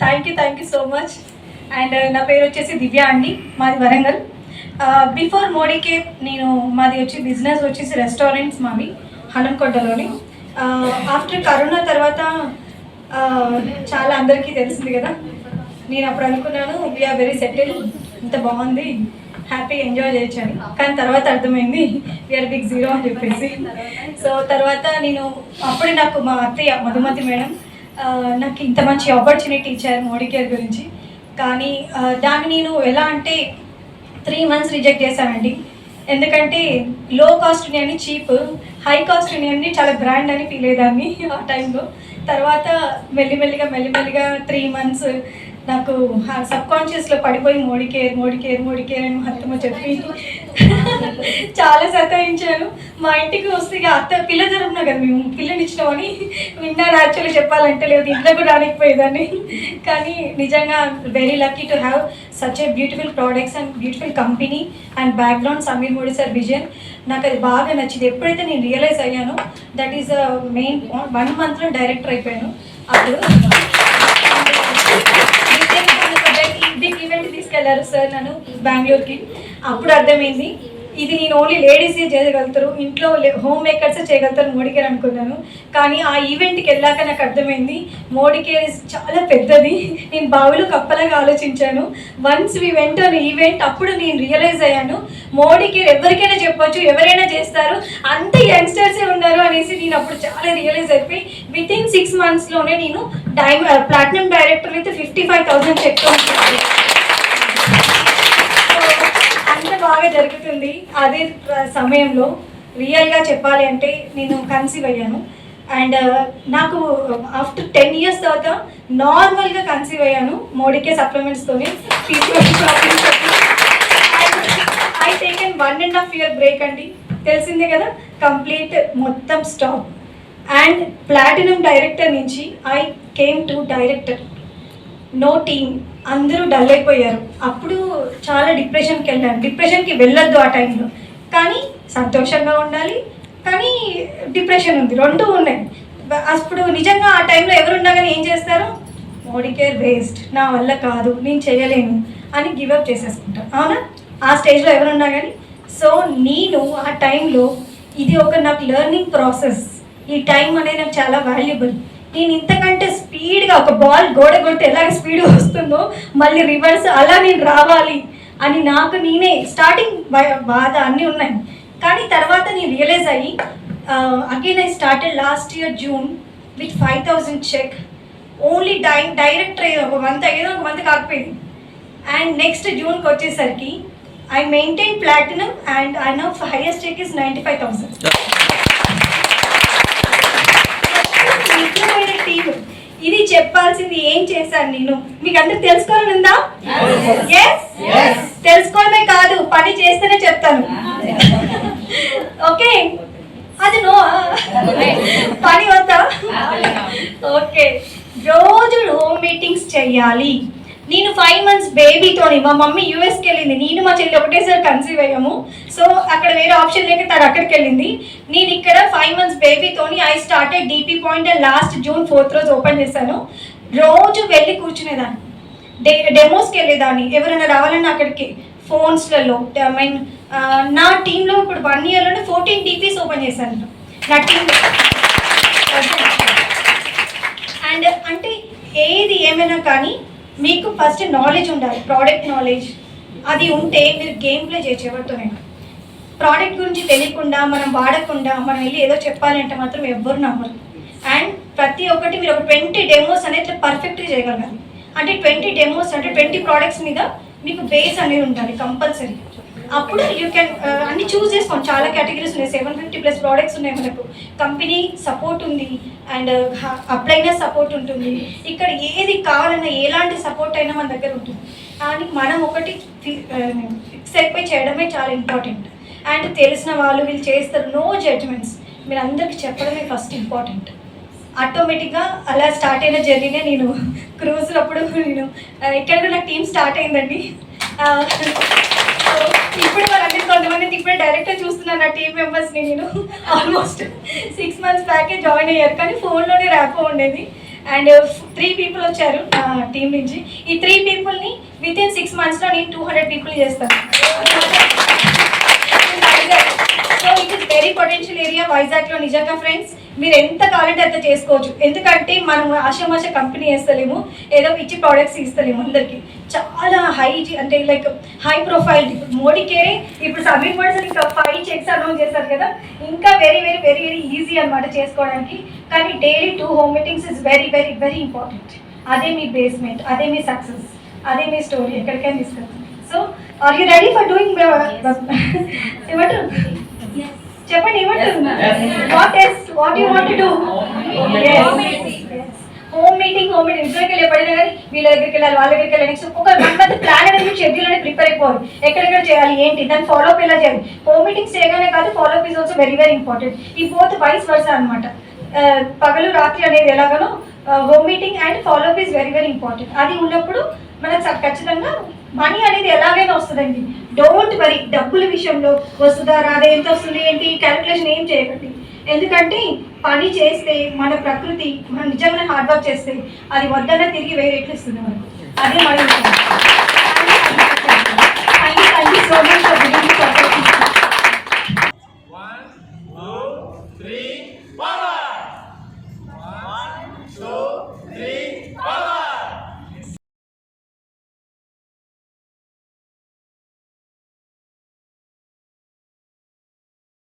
Thank you thank you so much and నా పేరు వచ్చేసి దివ్య అండి. మాది వరంగల్. Uh, బిఫోర్ మోడీకే నేను మాది వచ్చి బిజినెస్ వచ్చేసి రెస్టారెంట్స్ మావి హనంకొండలోని ఆఫ్టర్ కరోనా తర్వాత uh, చాలా అందరికీ తెలిసింది కదా. నేను అప్పుడు అనుకున్నాను వీఆర్ వెరీ సెటిల్ ఇంత బాగుంది. హ్యాపీ ఎంజాయ్ చేయొచ్చు కానీ తర్వాత అర్థమైంది వీఆర్ బిగ్ జీరో అని చెప్పేసి. సో తర్వాత నేను అప్పుడే నాకు మా అత్తయ్య మధుమతి మేడం నాకు ఇంత మంచి ఆపర్చునిటీ ఇచ్చారు మోడీ కేర్ గురించి. కానీ దాన్ని నేను ఎలా అంటే త్రీ మంత్స్ రిజెక్ట్ చేశానండి. ఎందుకంటే లో కాస్ట్ ఉన్నాయని చీప్ హై కాస్ట్ ఉన్నాయని చాలా బ్రాండ్ అని ఫీల్ అయ్యేదాన్ని ఆ టైంలో తర్వాత మెల్లిమెల్లిగా మెల్లిమెల్లిగా త్రీ మంత్స్ నాకు సబ్ కాన్షియస్లో పడిపోయి Modi care Modi care Modi care అని అత్తమ్మ చెప్పి చాలా సతాయించాను. మా ఇంటికి వస్తే ఇక అత్త పిల్ల జరుపునా కదా మేము పిల్లనిచ్చినామని విన్నాను యాక్చువల్లీ చెప్పాలంటే లేదు ఇంట్లో కూడా రానికపోయేదాన్ని కానీ నిజంగా very lucky to have such a beautiful products and beautiful company and background Sameer Modi sir vision నాకు అది బాగా నచ్చింది. ఎప్పుడైతే నేను రియలైజ్ అయ్యానో దట్ ఈస్ మెయిన్ వన్ మంత్లో డైరెక్టర్ అయిపోయాను. అప్పుడు సార్ నన్ను బెంగళూరుకి. అప్పుడు అర్థమైంది ఇది నేను ఓన్లీ లేడీసే చేయగలుగుతారు ఇంట్లో హోమ్ మేకర్సే చేయగలుగుతారు మోడీ కేర్ అనుకున్నాను. కానీ ఆ ఈవెంట్కి వెళ్ళాక నాకు అర్థమైంది మోడీ కేర్ ఇస్ చాలా పెద్దది. నేను బావిలో కప్పలాగా ఆలోచించాను. వన్స్ వి వెంట ఈవెంట్ అప్పుడు నేను రియలైజ్ అయ్యాను మోడీ కేర్ ఎవరికైనా చెప్పొచ్చు ఎవరైనా చేస్తారు అంత యంగ్స్టర్సే ఉన్నారు అనేసి నేను అప్పుడు చాలా రియలైజ్ అయిపోయి విత్ ఇన్ సిక్స్ మంత్స్లోనే నేను డైమ ప్లాటినం డైరెక్టర్ అయితే ఫిఫ్టీ ఫైవ్ థౌసండ్ చెక్ బాగా జరుగుతుంది. అదే సమయంలో రియల్గా చెప్పాలి అంటే నేను కన్సీవ్ అయ్యాను. అండ్ నాకు ఆఫ్టర్ టెన్ ఇయర్స్ తర్వాత నార్మల్గా కన్సీవ్ అయ్యాను. మోడీకే సప్లిమెంట్స్తోని I take and one and half year break అండి. తెలిసిందే కదా? కంప్లీట్ మొత్తం స్టాప్ అండ్ ప్లాటినం డైరెక్టర్ నుంచి I came to director no team అందరూ డల్ అయిపోయారు. అప్పుడు చాలా డిప్రెషన్కి వెళ్ళాను. డిప్రెషన్కి వెళ్ళొద్దు ఆ టైంలో కానీ సంతోషంగా ఉండాలి. కానీ డిప్రెషన్ ఉంది. రెండు ఉన్నాయి. అప్పుడు నిజంగా ఆ టైంలో ఎవరున్నా కానీ ఏం చేస్తారు? మోడీ కేర్ వేస్ట్ నా వల్ల కాదు. నేను చేయలేను అని గివప్ చేసేసుకుంటాను అవునా? ఆ స్టేజ్లో ఎవరున్నా కానీ. సో నేను ఆ టైంలో ఇది ఒక నాకు లెర్నింగ్ ప్రాసెస్ ఈ టైం అనేది నాకు చాలా వాల్యుబుల్. నేను ఇంతకంటే స్పీడ్గా ఒక బాల్ గోడ కొడితే ఎలాగ స్పీడ్ వస్తుందో మళ్ళీ రివర్స్ అలా నేను రావాలి అని నాకు నేనే స్టార్టింగ్ బాధ అన్నీ ఉన్నాయి. కానీ తర్వాత నేను రియలైజ్ అయ్యి again I started last year June with five thousand cheque only die direct ఒక మంత్ అయ్యేది ఒక మంత్ కాకపోయింది. అండ్ నెక్స్ట్ జూన్కి వచ్చేసరికి I maintain platinum and I know highest cheque is ninety five thousand నిజమైన టీమ్ ఇది చెప్పాల్సింది ఏం చేశాను నేను? మీకు అందరు తెలుసుకోవాలని ఉందా? తెలుసుకోవడమే కాదు పని చేస్తేనే చెప్తాను. ఓకే అది నో. పని వద్దా? ఓకే రోజు హోమ్ మీటింగ్స్ చెయ్యాలి నేను ఫైవ్ మంత్స్ బేబీతోని మా మమ్మీ యూఎస్కి వెళ్ళింది. నేను మా చెల్లి ఒకటేసారి కన్సీవ్ అయ్యాము. సో అక్కడ వేరే ఆప్షన్ లేక తను అక్కడికి వెళ్ళింది. నేను ఇక్కడ five months బేబీతోని I started DP point last June fourth రోజు ఓపెన్ చేశాను. రోజు వెళ్ళి కూర్చునేదాన్ని. డే డెమోస్కి వెళ్ళేదాన్ని. ఎవరైనా రావాలన్నా అక్కడికి. ఫోన్స్లలో ఐ మీన్ నా టీంలో ఇప్పుడు వన్ ఇయర్లోనే ఫోర్టీన్ టీపీస్ ఓపెన్ చేశాను. నా టీం అండ్ అంటే ఏది ఏమైనా కానీ మీకు ఫస్ట్ నాలెడ్జ్ ఉండాలి ప్రోడక్ట్ నాలెడ్జ్ అది ఉంటే మీరు గేమ్ ప్లే చేయొచ్చు ఎవరితోనైనా ప్రోడక్ట్ గురించి తెలియకుండా మనం వాడకుండా మనం వెళ్ళి ఏదో చెప్పాలంటే మాత్రం ఎవ్వరు నమ్మరు. అండ్ ప్రతి ఒక్కటి మీరు ఒక ట్వంటీ డెమోస్ అనేది పర్ఫెక్ట్గా చేయగలగాలి. అంటే ట్వంటీ డెమోస్ అంటే ట్వంటీ ప్రోడక్ట్స్ మీద మీకు బేస్ అనేది ఉండాలి కంపల్సరీ అప్పుడు యూ కెన్ uh, అన్ని చూస్ చేసుకోండి. చాలా కేటగిరీస్ ఉన్నాయి. సెవెన్ ఫిఫ్టీ ప్లస్ ప్రోడక్ట్స్ ఉన్నాయి మనకు. కంపెనీ సపోర్ట్ ఉంది. అండ్ అప్లైనర్ సపోర్ట్ ఉంటుంది. ఇక్కడ ఏది కావాలన్నా ఎలాంటి సపోర్ట్ అయినా మన దగ్గర ఉంటుంది. కానీ మనం ఒకటి ఫిక్స్ అయిపోయి uh, చేయడమే చాలా ఇంపార్టెంట్ అండ్ తెలిసిన వాళ్ళు వీళ్ళు చేస్తారు. నో జడ్జ్మెంట్స్ మీరు అందరికి చెప్పడమే ఫస్ట్ ఇంపార్టెంట్ ఆటోమేటిక్గా అలా స్టార్ట్ అయిన జర్నీనే నేను క్రూజ్లప్పుడు నేను uh, ఇక్కడ కూడా నాకు టీం స్టార్ట్ అయిందండి. ఇప్పుడు వాళ్ళందరూ కొంతమంది ఇప్పుడే డైరెక్ట్గా చూస్తున్నాను నా టీం మెంబర్స్ని నేను. ఆల్మోస్ట్ సిక్స్ మంత్స్ బ్యాకే జాయిన్ అయ్యారు కానీ ఫోన్లోనే ర్యాపో ఉండేది. అండ్ త్రీ పీపుల్ వచ్చారు టీం నుంచి. ఈ త్రీ పీపుల్ని విత్ ఇన్ సిక్స్ మంత్స్లో నేను టూ హండ్రెడ్ పీపుల్ చేస్తాను. So it is very potential area వైజాగ్లో నిజంగా ఫ్రెండ్స్ మీరు ఎంత కావాలంటే అంత చేసుకోవచ్చు. ఎందుకంటే మనం ఆషామాష కంపెనీ వేస్తలేము ఏదో ఇచ్చి ప్రోడక్ట్స్ ఇస్తలేము అందరికి. చాలా హై అంటే లైక్ హై ప్రొఫైల్ మోడీ కేరే ఇప్పుడు సబ్మిట్ పర్సన్ ఇంకా ఫైవ్ చెక్స్ అనౌన్స్ చేశారు కదా. ఇంకా very very very very easy అనమాట చేసుకోవడానికి. కానీ daily two home meetings is very very very important అదే మీ బేస్మెంట్ అదే మీ సక్సెస్ అదే మీ స్టోరీ ఎక్కడికైనా తీసుకెళ్తుంది so are you ready for doing ఏమంటారు? చెప్పండి what what you want do home meeting home meeting ఇంట్లోకి వెళ్ళి పడినా కానీ వీళ్ళ దగ్గరికి వెళ్ళాలి వాళ్ళ దగ్గరికి వెళ్ళాలి. నెక్స్ట్ ఒక వన్ మంత్ ప్లాన్ అనేది షెడ్యూల్ అనేది ప్రిపేర్ అయిపోవాలి. ఎక్కడెక్కడ చేయాలి ఏంటి? దాన్ని ఫాలో అప్ ఎలా చేయాలి? హోమ్ మీటింగ్స్ చేయగానే కాదు follow up is also very very important ఈ బోత్ వైస్ వర్స అనమాట పగలు రాత్రి అనేది ఎలాగనో home meeting and follow up is very very important అది ఉన్నప్పుడు మనకు ఖచ్చితంగా మనీ అనేది ఎలాగైనా వస్తుందండి. డోంట్ వరీ డబ్బుల విషయంలో వస్తుందా రాదా ఎంత వస్తుంది ఏంటి క్యాలిక్యులేషన్ ఏం చేయకండి. ఎందుకంటే పని చేస్తే మన ప్రకృతి మనం నిజంగా హార్డ్ వర్క్ చేస్తే అది వద్దన్న తిరిగి వేరే ఎట్లు ఇస్తుంది మనకు. అదే మనీ